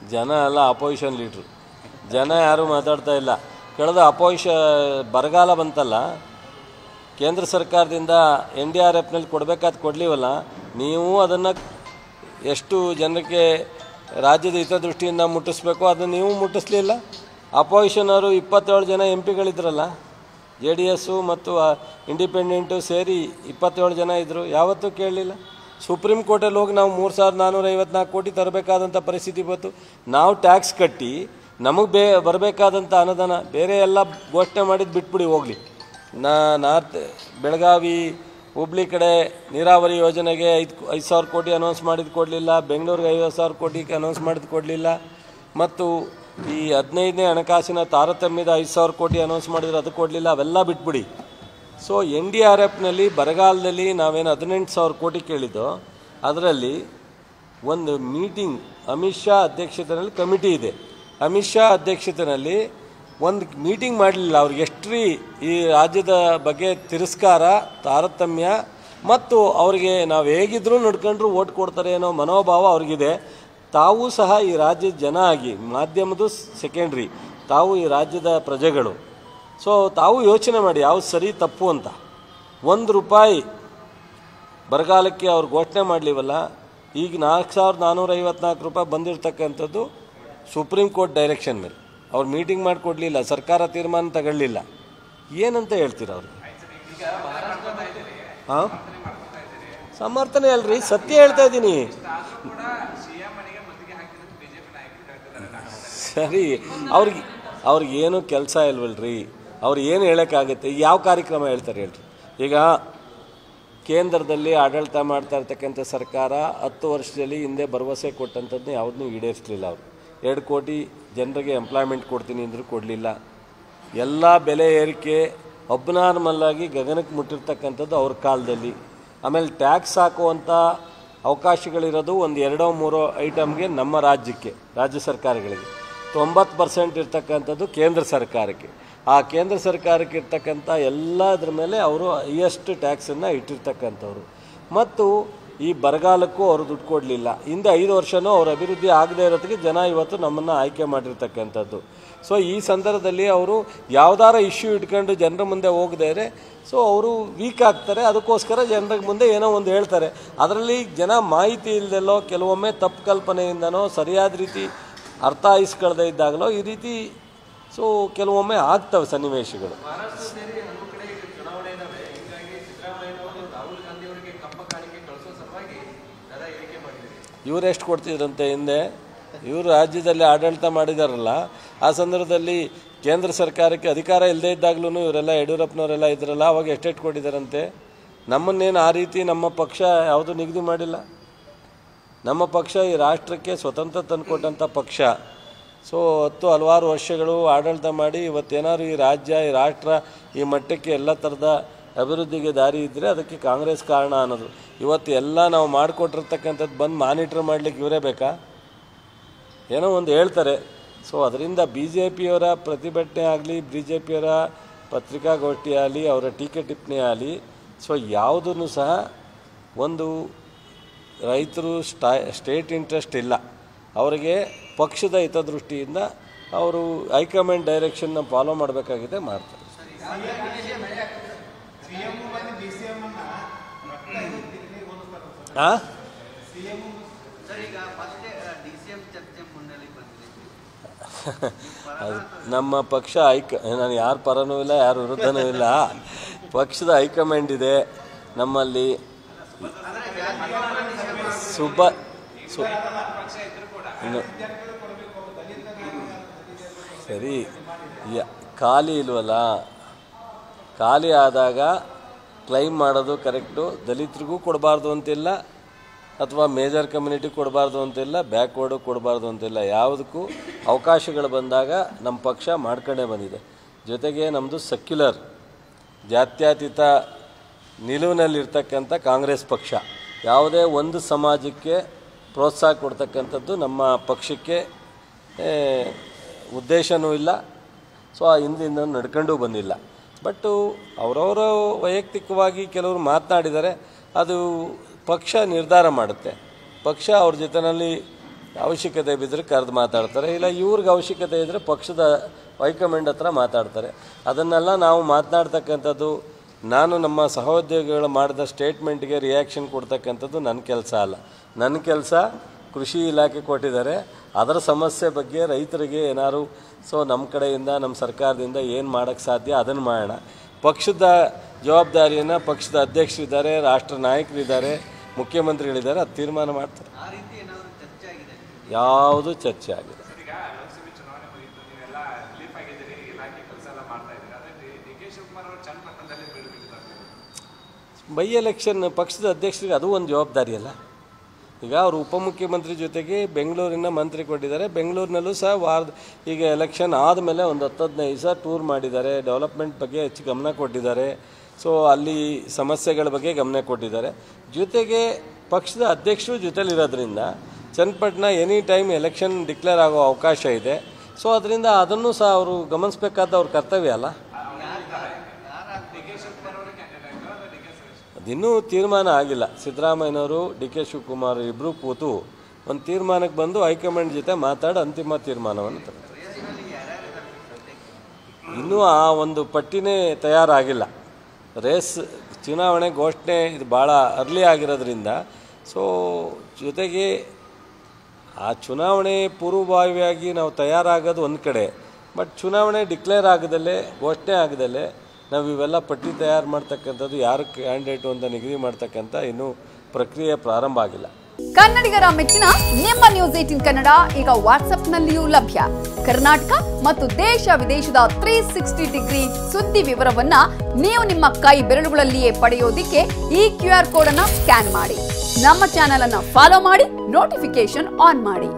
ಜನ ಎಲ್ಲ ಅಪೋಸಿಷನ್ ಲೀಡ್ರು. ಜನ ಯಾರೂ ಮಾತಾಡ್ತಾ ಇಲ್ಲ. ಕಳೆದ ಅಪೋಸಿಷ ಬರಗಾಲ ಬಂತಲ್ಲ, ಕೇಂದ್ರ ಸರ್ಕಾರದಿಂದ ಎನ್ ಡಿ ಆರ್ ಎಫ್ನಲ್ಲಿ ಕೊಡಬೇಕಾದ ಕೊಡಲಿವಲ್ಲ, ನೀವು ಅದನ್ನು ಎಷ್ಟು ಜನಕ್ಕೆ ರಾಜ್ಯದ ಹಿತದೃಷ್ಟಿಯಿಂದ ಮುಟ್ಟಿಸ್ಬೇಕು ಅದನ್ನು ನೀವು ಮುಟ್ಟಿಸ್ಲಿಲ್ಲ. ಅಪೋಸಿಷನ್ ಅವರು ಇಪ್ಪತ್ತೇಳು ಜನ ಎಂ ಪಿಗಳಿದ್ರಲ್ಲ, ಜೆ ಡಿ ಎಸ್ಸು ಮತ್ತು ಇಂಡಿಪೆಂಡೆಂಟು ಸೇರಿ ಇಪ್ಪತ್ತೇಳು ಜನ ಇದ್ದರು ಯಾವತ್ತೂ ಕೇಳಲಿಲ್ಲ. ಸುಪ್ರೀಂ ಕೋರ್ಟಲ್ಲಿ ಹೋಗಿ ನಾವು ಮೂರು ಸಾವಿರದ ನಾನ್ನೂರ ಐವತ್ನಾಲ್ಕು ಕೋಟಿ ತರಬೇಕಾದಂಥ ಪರಿಸ್ಥಿತಿ ಬಂತು. ನಾವು ಟ್ಯಾಕ್ಸ್ ಕಟ್ಟಿ ನಮಗೆ ಬೇ ಬರಬೇಕಾದಂಥ ಅನುದಾನ ಬೇರೆ ಎಲ್ಲ ಘೋಷಣೆ ಮಾಡಿದ್ದು ಬಿಟ್ಬಿಡಿ ಹೋಗಲಿ. ನಾ, ನಾರ್ತ್, ಬೆಳಗಾವಿ, ಹುಬ್ಳಿ ಕಡೆ ನೀರಾವರಿ ಯೋಜನೆಗೆ ಐದು ಐದು ಸಾವಿರ ಕೋಟಿ ಅನೌನ್ಸ್ ಮಾಡಿದ್ದು ಕೊಡಲಿಲ್ಲ. ಬೆಂಗಳೂರಿಗೆ ಐವತ್ತು ಸಾವಿರ ಕೋಟಿಗೆ ಅನೌನ್ಸ್ ಮಾಡಿದ್ದು ಕೊಡಲಿಲ್ಲ. ಮತ್ತು ಈ ಹದಿನೈದನೇ ಹಣಕಾಸಿನ ತಾರತಮ್ಯದ ಐದು ಸಾವಿರ ಕೋಟಿ ಅನೌನ್ಸ್ ಮಾಡಿದ್ರೆ ಅದು ಕೊಡಲಿಲ್ಲ. ಅವೆಲ್ಲ ಬಿಟ್ಬಿಡಿ. ಸೊ ಎನ್ ಡಿ ಆರ್ ಎಫ್ನಲ್ಲಿ ಬರಗಾಲದಲ್ಲಿ ನಾವೇನು ಹದಿನೆಂಟು ಸಾವಿರ ಕೋಟಿ ಕೇಳಿದ್ದೋ, ಅದರಲ್ಲಿ ಒಂದು ಮೀಟಿಂಗ್ ಅಮಿತ್ ಶಾ ಅಧ್ಯಕ್ಷತೆಯಲ್ಲಿ ಕಮಿಟಿ ಇದೆ. ಅಮಿತ್ ಶಾ ಅಧ್ಯಕ್ಷತೆಯಲ್ಲಿ ಒಂದು ಮೀಟಿಂಗ್ ಮಾಡಲಿಲ್ಲ ಅವ್ರಿಗೆ. ಎಷ್ಟ್ರಿ ಈ ರಾಜ್ಯದ ಬಗ್ಗೆ ತಿರಸ್ಕಾರ, ತಾರತಮ್ಯ ಮತ್ತು ಅವರಿಗೆ ನಾವು ಹೇಗಿದ್ರೂ ನಡ್ಕೊಂಡ್ರು ಓಟ್ ಕೊಡ್ತಾರೆ ಅನ್ನೋ ಮನೋಭಾವ ಅವ್ರಿಗಿದೆ. ತಾವು ಸಹ ಈ ರಾಜ್ಯದ ಜನ ಆಗಿ ಮಾಧ್ಯಮದ ಸೆಕೆಂಡ್ರಿ ತಾವು ಈ ರಾಜ್ಯದ ಪ್ರಜೆಗಳು. ಸೊ ತಾವು ಯೋಚನೆ ಮಾಡಿ, ಯಾವ್ದು ಸರಿ, ತಪ್ಪು ಅಂತ. ಒಂದು ರೂಪಾಯಿ ಬರಗಾಲಕ್ಕೆ ಅವ್ರು ಘೋಷಣೆ ಮಾಡಲಿವಲ್ಲ, ಈಗ ನಾಲ್ಕು ಸಾವಿರದ ನಾನ್ನೂರ ಐವತ್ನಾಲ್ಕು ರೂಪಾಯಿ ಬಂದಿರತಕ್ಕಂಥದ್ದು ಸುಪ್ರೀಂ ಕೋರ್ಟ್ ಡೈರೆಕ್ಷನ್ ಮೇಲೆ. ಅವ್ರು ಮೀಟಿಂಗ್ ಮಾಡಿಕೊಡ್ಲಿಲ್ಲ, ಸರ್ಕಾರ ತೀರ್ಮಾನ ತಗೊಳ್ಳಿಲ್ಲ. ಏನಂತ ಹೇಳ್ತೀರ ಅವರು? ಹಾಂ? ಸಮರ್ಥನೆ ಅಲ್ರಿ, ಸತ್ಯ ಹೇಳ್ತಾ ಇದ್ದೀನಿ. ಸರಿ, ಅವ್ರಿಗೆ ಅವ್ರಿಗೆ ಏನು ಕೆಲಸ ಇಲ್ವಲ್ರಿ? ಅವ್ರು ಏನು ಹೇಳೋಕ್ಕಾಗುತ್ತೆ? ಯಾವ ಕಾರ್ಯಕ್ರಮ ಹೇಳ್ತಾರೆ ಹೇಳ್ರಿ. ಈಗ ಕೇಂದ್ರದಲ್ಲಿ ಆಡಳಿತ ಮಾಡ್ತಾ ಇರ್ತಕ್ಕಂಥ ಸರ್ಕಾರ ಹತ್ತು ವರ್ಷದಲ್ಲಿ ಹಿಂದೆ ಭರವಸೆ ಕೊಟ್ಟಂಥದ್ದನ್ನ ಯಾವುದನ್ನೂ ಈಡೇರಿಸಲಿಲ್ಲ ಅವರು. ಎರಡು ಕೋಟಿ ಜನರಿಗೆ ಎಂಪ್ಲಾಯ್ಮೆಂಟ್ ಕೊಡ್ತೀನಿ ಅಂದರೂ ಕೊಡಲಿಲ್ಲ. ಎಲ್ಲ ಬೆಲೆ ಏರಿಕೆ ಅಬ್ನಾರ್ಮಲ್ಲಾಗಿ ಗಗನಕ್ಕೆ ಮುಟ್ಟಿರ್ತಕ್ಕಂಥದ್ದು ಅವ್ರ ಕಾಲದಲ್ಲಿ. ಆಮೇಲೆ ಟ್ಯಾಕ್ಸ್ ಹಾಕುವಂಥ ಅವಕಾಶಗಳಿರೋದು ಒಂದು ಎರಡೋ ಮೂರೋ ಐಟಮ್ಗೆ ನಮ್ಮ ರಾಜ್ಯಕ್ಕೆ, ರಾಜ್ಯ ಸರ್ಕಾರಗಳಿಗೆ. ತೊಂಬತ್ತು ಪರ್ಸೆಂಟ್ ಇರ್ತಕ್ಕಂಥದ್ದು ಕೇಂದ್ರ ಸರ್ಕಾರಕ್ಕೆ. ಆ ಕೇಂದ್ರ ಸರ್ಕಾರಕ್ಕೆ ಇರ್ತಕ್ಕಂಥ ಎಲ್ಲದ್ರ ಮೇಲೆ ಅವರು ಹೈಯೆಸ್ಟ್ ಟ್ಯಾಕ್ಸನ್ನು ಇಟ್ಟಿರ್ತಕ್ಕಂಥವ್ರು. ಮತ್ತು ಈ ಬರಗಾಲಕ್ಕೂ ಅವರು ದುಡ್ಡು ಕೊಡಲಿಲ್ಲ. ಹಿಂದೆ ಐದು ವರ್ಷವೂ ಅವ್ರ ಅಭಿವೃದ್ಧಿ ಆಗದೇ ಇರೋದಕ್ಕೆ ಜನ ಇವತ್ತು ನಮ್ಮನ್ನು ಆಯ್ಕೆ ಮಾಡಿರ್ತಕ್ಕಂಥದ್ದು. ಸೊ ಈ ಸಂದರ್ಭದಲ್ಲಿ ಅವರು ಯಾವುದಾರ ಇಶ್ಯೂ ಇಟ್ಕೊಂಡು ಜನರ ಮುಂದೆ ಹೋಗದೇ ಸೊ ಅವರು ವೀಕ್ ಆಗ್ತಾರೆ. ಅದಕ್ಕೋಸ್ಕರ ಜನರ ಮುಂದೆ ಏನೋ ಒಂದು ಹೇಳ್ತಾರೆ. ಅದರಲ್ಲಿ ಜನ ಮಾಹಿತಿ ಇಲ್ಲದೆಲ್ಲೋ ಕೆಲವೊಮ್ಮೆ ತಪ್ಪು ಕಲ್ಪನೆಯಿಂದನೋ, ಸರಿಯಾದ ರೀತಿ ಅರ್ಥ ಇಸ್ಕೊಳ್ದೇ ಇದ್ದಾಗಲೋ, ಈ ರೀತಿ ಸೊ ಕೆಲವೊಮ್ಮೆ ಆಗ್ತವೆ ಸನ್ನಿವೇಶಗಳು. ಇವ್ರು ಎಷ್ಟು ಕೊಡ್ತಿದ್ರಂತೆ ಹಿಂದೆ? ಇವರು ರಾಜ್ಯದಲ್ಲಿ ಆಡಳಿತ ಮಾಡಿದಾರಲ್ಲ ಆ ಸಂದರ್ಭದಲ್ಲಿ ಕೇಂದ್ರ ಸರ್ಕಾರಕ್ಕೆ ಅಧಿಕಾರ ಇಲ್ಲದೇ ಇದ್ದಾಗ್ಲೂ ಇವರೆಲ್ಲ ಯಡಿಯೂರಪ್ಪನವರೆಲ್ಲ ಇದ್ರಲ್ಲ ಅವಾಗ ಎಷ್ಟೆಷ್ಟು ಕೊಟ್ಟಿದ್ದಾರಂತೆ? ನಮ್ಮನ್ನೇನು ಆ ರೀತಿ ನಮ್ಮ ಪಕ್ಷ ಯಾವುದು ನಿಗದಿ ಮಾಡಿಲ್ಲ? ನಮ್ಮ ಪಕ್ಷ ಈ ರಾಷ್ಟ್ರಕ್ಕೆ ಸ್ವತಂತ್ರ ತಂದುಕೊಟ್ಟಂಥ ಪಕ್ಷ. ಸೊ ಹತ್ತು ಹಲವಾರು ವರ್ಷಗಳು ಆಡಳಿತ ಮಾಡಿ ಇವತ್ತೇನಾದ್ರು ಈ ರಾಜ್ಯ, ಈ ರಾಷ್ಟ್ರ, ಈ ಮಟ್ಟಕ್ಕೆ ಎಲ್ಲ ಥರದ ಅಭಿವೃದ್ಧಿಗೆ ದಾರಿ ಇದ್ದರೆ ಅದಕ್ಕೆ ಕಾಂಗ್ರೆಸ್ ಕಾರಣ ಅನ್ನೋದು. ಇವತ್ತು ಎಲ್ಲ ನಾವು ಮಾಡಿಕೊಟ್ಟಿರ್ತಕ್ಕಂಥದ್ದು ಬಂದು ಮಾನಿಟ್ರ್ ಮಾಡಲಿಕ್ಕೆ ಇವರೇ ಬೇಕಾ? ಏನೋ ಒಂದು ಹೇಳ್ತಾರೆ. ಸೊ ಅದರಿಂದ ಬಿ ಜೆ ಪಿಯವರ ಪ್ರತಿಭಟನೆ ಆಗಲಿ ಬಿ ಜೆ ಪಿಯವರ ಪತ್ರಿಕಾಗೋಷ್ಠಿ ಆಗಲಿ, ಅವರ ಟೀಕೆ ಟಿಪ್ಪಣಿ ಆಗಲಿ, ಸೊ ಯಾವುದನ್ನು ಸಹ ಒಂದು ರೈತರು ಸ್ಟಾ, ಸ್ಟೇಟ್ ಇಂಟ್ರೆಸ್ಟ್ ಇಲ್ಲ. ಅವರಿಗೆ ಪಕ್ಷದ ಹಿತದೃಷ್ಟಿಯಿಂದ ಅವರು ಹೈಕಮಾಂಡ್ ಡೈರೆಕ್ಷನ್ನ ಫಾಲೋ ಮಾಡಬೇಕಾಗಿದೆ ಮಾಡ್ತಾರೆ ಹಾಂ ಅದು ನಮ್ಮ ಪಕ್ಷ ಹೈಕ, ನಾನು ಯಾರು ಪರನೂ ಇಲ್ಲ, ಯಾರು ವಿರುದ್ಧನೂ ಇಲ್ಲ. ಪಕ್ಷದ ಹೈಕಮಾಂಡ್ ಇದೆ ನಮ್ಮಲ್ಲಿ. ಸುಬ್ಬ ಸು ಸರಿ ಖಾಲಿ ಇಲ್ವಲ್ಲ? ಖಾಲಿ ಆದಾಗ ಕ್ಲೈಮ್ ಮಾಡೋದು ಕರೆಕ್ಟು ದಲಿತರಿಗೂ ಕೊಡಬಾರ್ದು ಅಂತಿಲ್ಲ, ಅಥವಾ ಮೇಜರ್ ಕಮ್ಯುನಿಟಿ ಕೊಡಬಾರ್ದು ಅಂತಿಲ್ಲ ಬ್ಯಾಕ್ವರ್ಡು ಕೊಡಬಾರ್ದು ಅಂತಿಲ್ಲ, ಯಾವುದಕ್ಕೂ ಅವಕಾಶಗಳು ಬಂದಾಗ ನಮ್ಮ ಪಕ್ಷ ಮಾಡ್ಕೊಂಡೇ ಬಂದಿದೆ. ಜೊತೆಗೆ ನಮ್ಮದು ಸೆಕ್ಯುಲರ್ ಜಾತ್ಯತೀತ ನಿಲುವಿನಲ್ಲಿರ್ತಕ್ಕಂಥ ಕಾಂಗ್ರೆಸ್ ಪಕ್ಷ. ಯಾವುದೇ ಒಂದು ಸಮಾಜಕ್ಕೆ ಪ್ರೋತ್ಸಾಹ ಕೊಡ್ತಕ್ಕಂಥದ್ದು ನಮ್ಮ ಪಕ್ಷಕ್ಕೆ ಉದ್ದೇಶವೂ ಉದ್ದೇಶನೂ ಇಲ್ಲ. ಸೊ, ಆ ಹಿಂದಿಂದ ನಡ್ಕೊಂಡು ಬಂದಿಲ್ಲ. ಬಟ್ಟು ಅವರವರ ವೈಯಕ್ತಿಕವಾಗಿ ಕೆಲವರು ಮಾತನಾಡಿದರೆ ಅದು ಪಕ್ಷ ನಿರ್ಧಾರ ಮಾಡುತ್ತೆ. ಪಕ್ಷ ಅವ್ರ ಜೊತೆಯಲ್ಲಿ ಅವಶ್ಯಕತೆ ಬಿದ್ದರೆ ಕರೆದು ಮಾತಾಡ್ತಾರೆ. ಇಲ್ಲ, ಇವ್ರಿಗೆ ಅವಶ್ಯಕತೆ ಇದ್ದರೆ ಪಕ್ಷದ ಹೈಕಮಾಂಡ್ ಹತ್ರ ಮಾತಾಡ್ತಾರೆ. ಅದನ್ನೆಲ್ಲ ನಾವು ಮಾತನಾಡ್ತಕ್ಕಂಥದ್ದು ನಾನು ನಮ್ಮ ಸಹೋದ್ಯೋಗಿಗಳು ಮಾಡಿದ ಸ್ಟೇಟ್ಮೆಂಟ್ಗೆ ರಿಯಾಕ್ಷನ್ ಕೊಡ್ತಕ್ಕಂಥದ್ದು ನನ್ನ ಕೆಲಸ ಅಲ್ಲ. ನನ್ನ ಕೆಲಸ ಕೃಷಿ ಇಲಾಖೆ ಕೊಟ್ಟಿದ್ದಾರೆ. ಅದರ ಸಮಸ್ಯೆ ಬಗ್ಗೆ ರೈತರಿಗೆ ಏನಾದ್ರು ಸೊ ನಮ್ಮ ಕಡೆಯಿಂದ ನಮ್ಮ ಸರ್ಕಾರದಿಂದ ಏನು ಮಾಡೋಕ್ಕೆ ಸಾಧ್ಯ ಅದನ್ನು ಮಾಡೋಣ. ಪಕ್ಷದ ಜವಾಬ್ದಾರಿಯನ್ನು ಪಕ್ಷದ ಅಧ್ಯಕ್ಷರಿದ್ದಾರೆ ರಾಷ್ಟ್ರ ನಾಯಕರಿದ್ದಾರೆ ಮುಖ್ಯಮಂತ್ರಿಗಳಿದ್ದಾರೆ ಅದು ತೀರ್ಮಾನ ಮಾಡ್ತಾರೆ. ಯಾವುದು ಚರ್ಚೆ ಆಗಿದೆ ಈಗ ಲೋಕಸಭೆ ಚುನಾವಣೆ ಮುಗಿತು ನೀವೆಲ್ಲ ರಿಲೀಫ್ ಆಗಿದ್ದೀರಿ ಇಲಾಖೆ ಕೆಲಸ ಎಲ್ಲ ಮಾಡ್ತಾ ಇದ್ದೀರಿ ಅದೇ ಡಿ ಡಿ ಕೆ ಶಿವಕುಮಾರ್ ಅವರು ಚನ್ನಪಟ್ಟಣದಲ್ಲಿ ಬೀಳ್ಬಿಟ್ಟಿದ್ದಾರೆ ಬೈ ಎಲೆಕ್ಷನ್ ಪಕ್ಷದ ಅಧ್ಯಕ್ಷರಿಗೆ ಅದು ಒಂದು ಜವಾಬ್ದಾರಿ ಅಲ್ಲ. ಈಗ ಅವರು ಉಪಮುಖ್ಯಮಂತ್ರಿ ಜೊತೆಗೆ ಬೆಂಗಳೂರಿನ ಮಂತ್ರಿ ಕೊಟ್ಟಿದ್ದಾರೆ. ಬೆಂಗಳೂರಿನಲ್ಲೂ ಸಹ ವಾರದ ಈಗ ಎಲೆಕ್ಷನ್ ಆದಮೇಲೆ ಒಂದು ಹತ್ತು ಹದಿನೈದು ಸಹ ಟೂರ್ ಮಾಡಿದ್ದಾರೆ. ಡೆವಲಪ್ಮೆಂಟ್ ಬಗ್ಗೆ ಹೆಚ್ಚು ಗಮನ ಕೊಟ್ಟಿದ್ದಾರೆ. ಸೊ ಅಲ್ಲಿ ಸಮಸ್ಯೆಗಳ ಬಗ್ಗೆ ಗಮನ ಕೊಟ್ಟಿದ್ದಾರೆ. ಜೊತೆಗೆ ಪಕ್ಷದ ಅಧ್ಯಕ್ಷರು ಜೊತೆಲಿರೋದ್ರಿಂದ Channapatna any time election declare ಆಗೋ ಅವಕಾಶ ಇದೆ. ಸೊ ಅದರಿಂದ ಅದನ್ನು ಸಹ ಅವರು ಗಮನಿಸಬೇಕಾದ ಅವ್ರ ಕರ್ತವ್ಯ ಅಲ್ಲ. ಅದಿನ್ನೂ ತೀರ್ಮಾನ ಆಗಿಲ್ಲ. ಸಿದ್ದರಾಮಯ್ಯನವರು, ಡಿ ಕೆ ಶಿವಕುಮಾರ್ ಇಬ್ಬರು ಕೂತು ಒಂದು ತೀರ್ಮಾನಕ್ಕೆ ಬಂದು ಹೈಕಮಾಂಡ್ ಜೊತೆ ಮಾತಾಡಿ ಅಂತಿಮ ತೀರ್ಮಾನವನ್ನು ತಗೊಳ್ತಾರೆ ಇನ್ನೂ ಆ ಒಂದು ಪಟ್ಟಿನೇ ತಯಾರಾಗಿಲ್ಲ. ರೇಸ್ ಚುನಾವಣೆ ಘೋಷಣೆ ಇದು ಭಾಳ ಅರ್ಲಿ ಆಗಿರೋದ್ರಿಂದ ಸೊ ಜೊತೆಗೆ ಆ ಚುನಾವಣೆ ಪೂರ್ವಭಾವಿಯಾಗಿ ನಾವು ತಯಾರಾಗೋದು ಒಂದು ಕಡೆ ಬಟ್ ಚುನಾವಣೆ ಡಿಕ್ಲೇರ್ ಆಗದಲ್ಲೇ, ಘೋಷಣೆ ಆಗದಲ್ಲೇ ನಾವು ಇವೆಲ್ಲ ಪಟ್ಟಿ ತಯಾರು ಮಾಡ್ತಕ್ಕಂಥದ್ದು ಯಾರು ಕ್ಯಾಂಡಿಡೇಟು ಅಂತ ನಿಗದಿ ಮಾಡ್ತಕ್ಕಂಥ ಇನ್ನೂ ಪ್ರಕ್ರಿಯೆ ಪ್ರಾರಂಭ ಆಗಿಲ್ಲ. ಕನ್ನಡಿಗರ ಮೆಚ್ಚಿನ ನಿಮ್ಮ ನ್ಯೂಸ್ ಏಟಿನ್ ಕನ್ನಡ ಈಗ ವಾಟ್ಸ್ಆಪ್ನಲ್ಲಿಯೂ ಲಭ್ಯ. ಕರ್ನಾಟಕ ಮತ್ತು ದೇಶ ವಿದೇಶದ ತ್ರೀ ಸಿಕ್ಸ್ಟಿ ಡಿಗ್ರಿ ಸುದ್ದಿ ವಿವರವನ್ನ ನೀವು ನಿಮ್ಮ ಕೈ ಬೆರಳುಗಳಲ್ಲಿಯೇ ಪಡೆಯೋದಿಕ್ಕೆ ಈ ಕ್ಯೂ ಆರ್ ಕೋಡ್ ಅನ್ನ ಸ್ಕ್ಯಾನ್ ಮಾಡಿ. ನಮ್ಮ ಚಾನೆಲ್ ಅನ್ನ ಫಾಲೋ ಮಾಡಿ ನೋಟಿಫಿಕೇಶನ್ ಆನ್ ಮಾಡಿ.